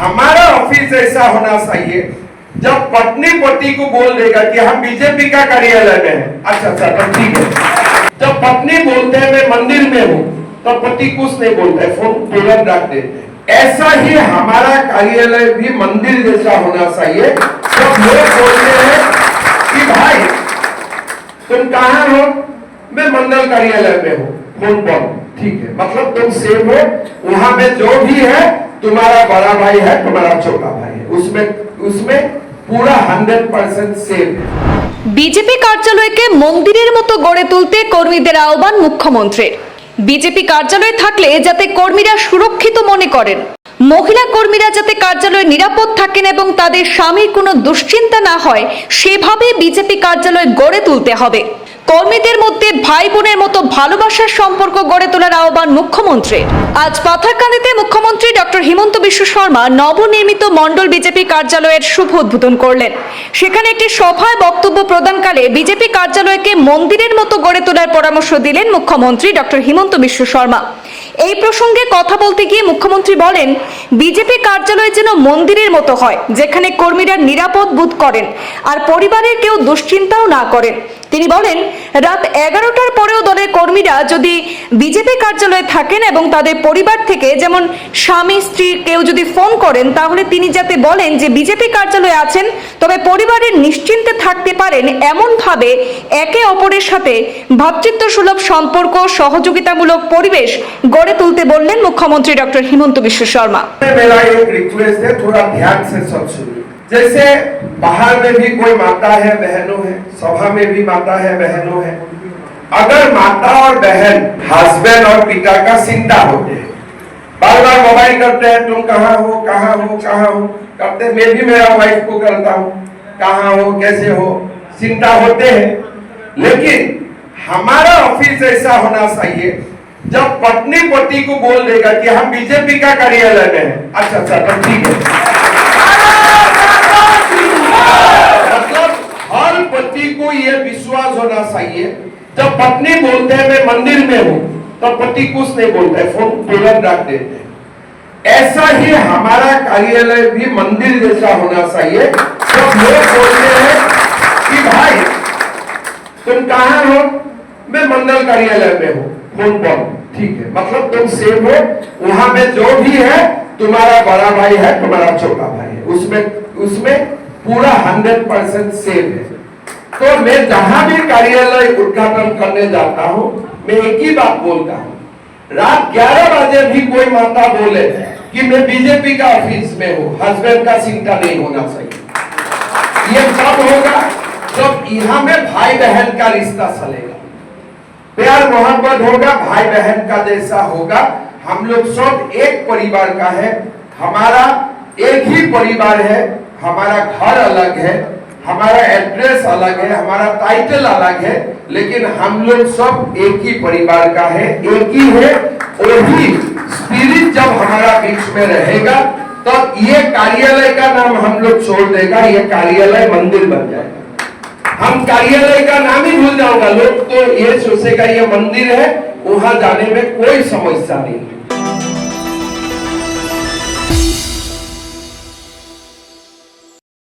हमारा ऑफ़िस ऐसा होना चाहिए। जब पत्नी पति को बोल देगा कि हम बीजेपी का कार्यालय में हैं। अच्छा अच्छा तो ठीक है। जब पत्नी बोलते हैं, मैं मंदिर में हूँ तो पति कुछ नहीं बोलता है। फ़ोन तुरंत रख देते ऐसा ही हमारा कार्यालय भी मंदिर जैसा होना चाहिए। जब लोग बोलते हैं कि, भाई, तुम कहाँ हो? मैं मंडल कार्यालय में हूँ। फ़ोन पर ठीक है। मतलब तुम सेव हो। वहाँ में जो भी है तुम्हारा बड़ा भाई है तुम्हारा छोटा भाई है उसमें उसमें पूरा हंड्रेड परसेंट सेव है বিজেপি কার্যালয়কে মন্দিরের মতো গড়ে তুলতে কর্মীদের আহ্বান মুখ্যমন্ত্রীর বিজেপি কার্যালয়ে থাকলে যাতে কর্মীরা সুরক্ষিত মনে করেন মহিলা কর্মীরা যাতে কার্যালয়ে নিরাপদ থাকেন এবং তাদের স্বামীর কোনো দুশ্চিন্তা না হয় সেভাবে বিজেপি কার্যালয় গড়ে তুলতে হবে কর্মীদের মধ্যে ভাই বোনের মতো ভালোবাসার সম্পর্ক গড়ে তোলার আহ্বান মুখ্যমন্ত্রীর। আজ পাথারকান্দিতে মুখ্যমন্ত্রী ডক্টর হিমন্ত বিশ্ব শর্মা নবনির্মিত মণ্ডল বিজেপি কার্যালয়ের শুভ উদ্বোধন করলেন। সেখানে একটি সভায় বক্তব্য প্রদানকালে বিজেপি কার্যালয়কে মন্দিরের মতো গড়ে তোলার পরামর্শ দিলেন মুখ্যমন্ত্রী ডক্টর হিমন্ত বিশ্ব শর্মা। এই প্রসঙ্গে কথা বলতে গিয়ে মুখ্যমন্ত্রী বলেন, বিজেপি কার্যালয় যেন মন্দিরের মতো হয়, যেখানে কর্মীরা নিরাপদ বোধ করেন, আর পরিবারের কেউ দুশ্চিন্তাও না করেন। তিনি বলেন, রাত এগারোটার পরেও দলের কর্মীরা যদি বিজেপি কার্যালয়ে থাকেন এবং তাদের পরিবার থেকে যেমন স্বামী, স্ত্রী কেউ যদি ফোন করেন, তাহলে তিনি যাতে বলেন যে বিজেপি কার্যালয়ে আছেন, তবে পরিবারের নিশ্চিন্তে থাকতে পারেন এমনভাবে একে অপরের সাথে ভ্রাতৃত্ব সুলভ সম্পর্ক, সহযোগিতামূলক পরিবেশ গড়ে তুলতে বললেন মুখ্যমন্ত্রী ডক্টর হিমন্ত বিশ্ব শর্মা। जैसे बाहर में भी कोई माता है, बहनों है, सभा में भी माता है, बहनों है। अगर माता और बहन हस्बैंड और पिता का चिंता होते हैं बार बार मोबाइल करते हैं, तुम कहाँ हो कहाँ हो कहाँ हो, करते मैं भी मेरा वाइफ को करता हूँ। कहाँ हो, कैसे हो चिंता होते हैं। लेकिन हमारा ऑफ़िस ऐसा होना चाहिए, जब पत्नी पति को बोल देगा कि हम बीजेपी का कार्यालय में है। अच्छा अच्छा तो ठीक है मतलब हर पति को ये विश्वास होना चाहिए। जब पत्नी बोलते हैं, मैं मंदिर में हूँ तो पति कुछ नहीं बोलता है, फ़ोन तुरंत रख देते हैं। ऐसा ही हमारा कार्यालय भी मंदिर जैसा होना चाहिए। जब लोग बोलते हैं कि भाई, तुम कहाँ हो? मैं मंडल कार्यालय में हूँ, फ़ोन पर ठीक है। मतलब तुम सेव हो, वहाँ में जो भी है, तुम्हारा बड़ा भाई है, तुम्हारा छोटा भाई है। उसमें उसमें पूरा हंड्रेड परसेंट सेव है। तो मैं जहाँ भी कार्यालय उद्घाटन करने जाता हूँ, मैं एक ही बात बोलता हूँ। रात 11 बजे भी कोई माता बोले कि मैं बीजेपी का ऑफ़िस में हूँ हस्बैंड का चिंता नहीं होना चाहिए। ये कब होगा, जब यहाँ में भाई बहन का रिश्ता चलेगा। प्यार मोहब्बत होगा भाई बहन का जैसा होगा। हम लोग सब एक परिवार का है। हमारा एक ही परिवार है, हमारा घर अलग है। हमारा एड्रेस अलग है, हमारा टाइटल अलग है, लेकिन हम लोग सब एक ही परिवार का है, एक ही है, वही स्पिरिट जब हमारा बीच में रहेगा तो ये कार्यालय का नाम हम लोग छोड़ देगा, ये कार्यालय मंदिर बन जाएगा। हम कार्यालय का नाम ही भूल जाऊँगा, लोग तो ये सोचेगा ये मंदिर है, वहाँ जाने में कोई समस्या नहीं है।